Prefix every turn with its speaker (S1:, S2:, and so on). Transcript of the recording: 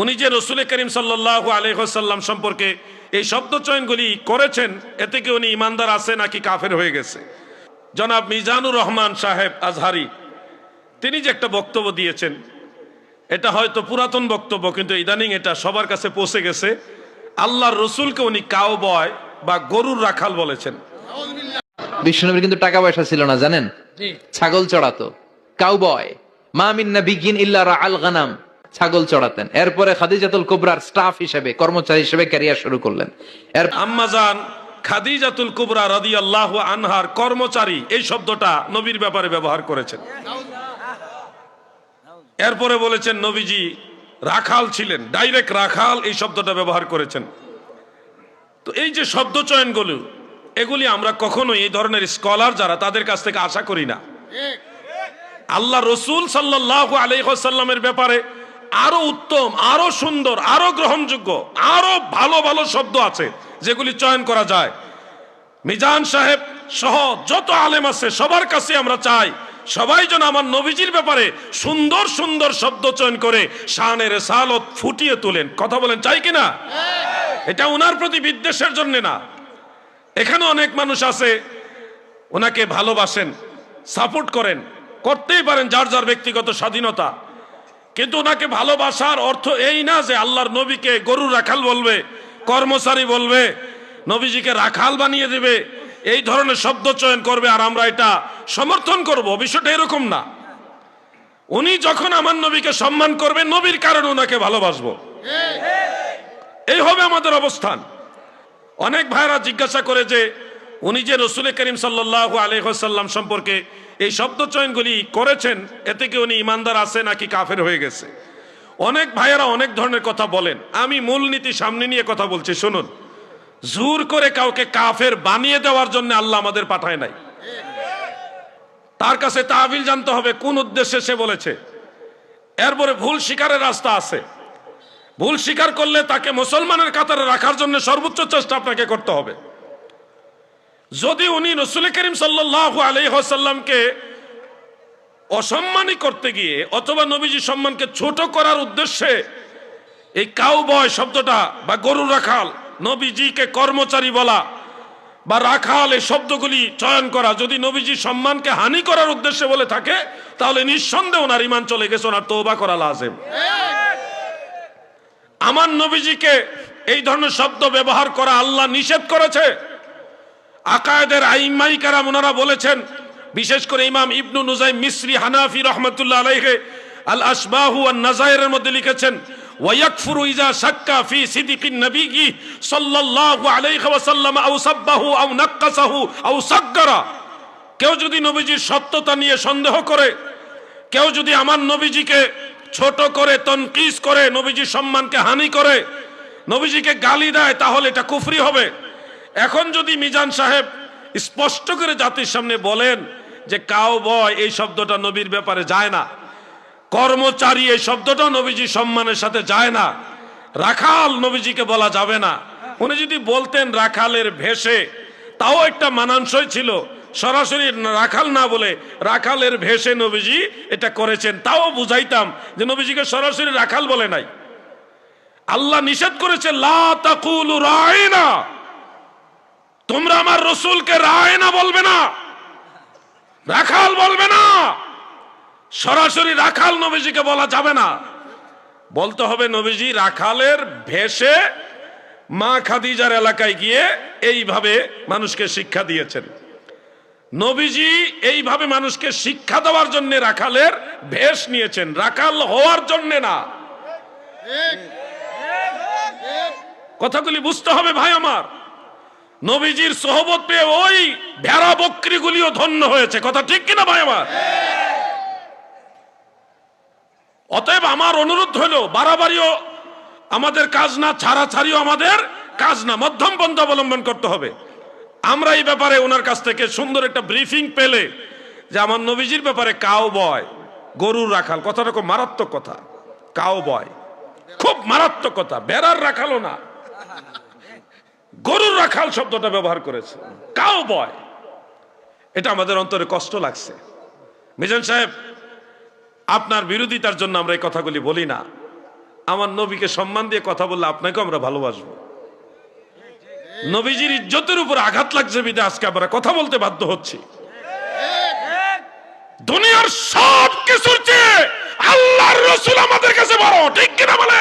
S1: উনি যে রসুল করিম সাল্লাহ আলহ্লাম সম্পর্কে এই শব্দ চয়নগুলি করেছেন এতে কি উনি ইমানদার আছে নাকি কাফের হয়ে গেছে? জনাব মিজানুর রহমান সাহেব আজহারি তিনি যে একটা বক্তব্য দিয়েছেন এটা হয়তো পুরাতন বক্তব্য কিন্তু ইদানিং এটা সবার কাছে পৌঁছে গেছে। আল্লাহর রসুলকে উনি কাউ বয় বা গরুর রাখাল বলেছেন।
S2: বিষ্ণুনবীর কিন্তু টাকা পয়সা ছিল না জানেন? ছাগল চড়াতো। কাউবয় মা মিন্না বিগিন ইল্লা আল গানাম। ছাগল চড়াতেন। এরপরে খাদিজাতুল কুবরার স্টাফ হিসেবে কর্মচারী হিসেবে ক্যারিয়ার শুরু করলেন। এর
S1: আম্মাজান খাদিজাতুল কুবরা রাদি আল্লাহ আনহার কর্মচারী এই শব্দটা নবীর ব্যাপারে ব্যবহার করেছেন। এরপরে বলেছেন নবীজি রাখাল ছিলেন ডাইরেক্ট রাখাল এই শব্দটা ব্যবহার করেছেন। তো এই যে শব্দ চয়নগুলো এগুলি আমরা কখনোই এই ধরনের স্কলার যারা তাদের কাছ থেকে আশা করি না। আল্লাহ রসুল সাল্লাহ আলহ্লামের ব্যাপারে আরও উত্তম, আরও সুন্দর, আরও গ্রহণযোগ্য, আরও ভালো ভালো শব্দ আছে যেগুলি চয়ন করা যায়। মিজান সাহেব সহ যত আলেম আছে, সবার কাছে আমরা চাই, সবাই যেন আমার নবীজির ব্যাপারে সুন্দর সুন্দর শব্দ চয়ন করে শানের সালত ফুটিয়ে তোলেন। কথা বলেন, চাই কিনা? এটা ওনার প্রতি বিদ্বেষের জন্য না। এখানে অনেক মানুষ আছে ওনাকে ভালোবাসেন, সাপোর্ট করেন, করতেই পারেন যার যার ব্যক্তিগত স্বাধীনতা। কিন্তু ওনাকে ভালোবাসার অর্থ এই না যে আল্লাহর নবীকে গরু রাখাল বলবে, কর্মচারী বলবে, নবীজিকে রাখাল বানিয়ে দেবে, এই ধরনের শব্দ চয়ন করবে আর আমরা এটা সমর্থন করব। বিষয়টা এরকম না। উনি যখন আমার নবীকে সম্মান করবে, নবীর কারণে ওনাকে ভালোবাসবো। এই হবে আমাদের অবস্থান। অনেক ভাইরা জিজ্ঞাসা করে যে, উনি যে রসুল করিম সাল্লাহ আলহ্লাম সম্পর্কে এই শব্দ চয়নগুলি করেছেন, এতে কি উনি ইমানদার আছে নাকি কাফের হয়ে গেছে? অনেক ভাইয়েরা অনেক ধরনের কথা বলেন। আমি মূলনীতি সামনে নিয়ে কথা বলছি, শুনুন। জোর করে কাউকে কাফের বানিয়ে দেওয়ার জন্য আল্লাহ আমাদের পাঠায় নাই। তার কাছে তাহবিল জানতে হবে, কোন উদ্দেশ্যে সে বলেছে। এরপরে ভুল স্বীকারের রাস্তা আছে। ভুল স্বীকার করলে তাকে মুসলমানের কাতারে রাখার জন্য সর্বোচ্চ চেষ্টা আপনাকে করতে হবে। যদি উনি রসুল করিম সাল্লাহ আলহ্লামকে অসম্মানই করতে গিয়ে অথবা নবীজি সম্মানকে ছোট করার উদ্দেশ্যে এই কাউ বয় শব্দটা বা গরু রাখাল, নবীজিকে কর্মচারী বলা বা রাখাল এই শব্দগুলি চয়ন করা, যদি নবীজি সম্মানকে হানি করার উদ্দেশ্যে বলে থাকে, তাহলে নিঃসন্দেহ ওনার ইমান চলে গেছে, ওনার তৌবা করা লাজেম। আমার নবীজিকে এই ধরনের শব্দ ব্যবহার করা আল্লাহ নিষেধ করেছে। আকায়েদের আইমাইকারা ওনারা বলেছেন, বিশেষ করে ইমাম ইবনু নুজাই মিসরি হানাফি রহমতুল্লাহ আলাইহে আল আসবাহু আর নাজায়ের মধ্যে লিখেছেন ইজা ফি আলাইহি কেউ যদি নবীজির সত্যতা নিয়ে সন্দেহ করে, কেউ যদি আমার ছোট করে করে সম্মানকে হানি করে, নবীজিকে গালি দেয়, তাহলে এটা কুফরি হবে। এখন যদি মিজান সাহেব স্পষ্ট করে জাতির সামনে বলেন যে কাউ বয়, এই শব্দটা নবীর ব্যাপারে যায় না। কর্মচারী, এই শব্দটা নবীজি সম্মানের সাথে যায় না। রাখাল নবীজিকে বলা যাবে না। উনি যদি বলতেন রাখালের ভেষে, তাও একটা মানানসই ছিল। সরাসরি রাখাল না বলে রাখালের ভেষে নবীজি এটা করেছেন। তাও বুঝাইতাম যে নবীজিকে সরাসরি রাখাল বলে নাই। আল্লাহ নিষেধ করেছে, লা তাকুলু রায়না তোমরা আমার রসুলকে রায়না বলবে না, রাখাল বলবে না, সরাসরি রাখাল নবীজিকে বলা যাবে না। বলতে হবে, নবীজি রাখালের ভেসে মা খাদিজার এলাকায় গিয়ে এইভাবে মানুষকে শিক্ষা দিয়েছেন। নবীজি এইভাবে মানুষকে শিক্ষা দেওয়ার জন্য রাখালের ভেষ নিয়েছেন। রাখাল হওয়ার জন্য না। কথাগুলি বুঝতে হবে ভাই আমার। নবীজির সোহবত পেয়ে ওই ভেড়া বকরিগুলিও ধন্য হয়েছে। কথা ঠিক কিনা ভাই আমার? অতএব আমার অনুরোধ হলো বাড়াবাড়িও আমাদের কাজ না, ছাড়াছাড়িও আমাদের কাজ না, মধ্যম পন্থা অবলম্বন করতে হবে। আমরা এই ব্যাপারে ওনার কাছ থেকে সুন্দর একটা ব্রিফিং পেলে যে আমার নবীজির ব্যাপারে কাউ বয় গরুর রাখাল, কথাটা খুব মারাত্মক কথা। কাউ বয় খুব মারাত্মক কথা বেড়ার রাখালও না। রাখাল শব্দটা ব্যবহার করেছে। কাউ বয় এটা আমাদের অন্তরে কষ্ট লাগছে। মিজান সাহেব, আপনার বিরোধিতার জন্য আমরা এই কথাগুলি বলি না। আমার নবীকে সম্মান দিয়ে কথা বললে আপনাকে আমরা ভালোবাসবো। নবীজির ইজ্জতের উপর আঘাত লাগছে বিদে, আজকে আমরা কথা বলতে বাধ্য হচ্ছি। দুনিয়ার সব কিছুর চেয়ে আল্লাহর রসুল আমাদের কাছে বড়, ঠিক কিনা বলে?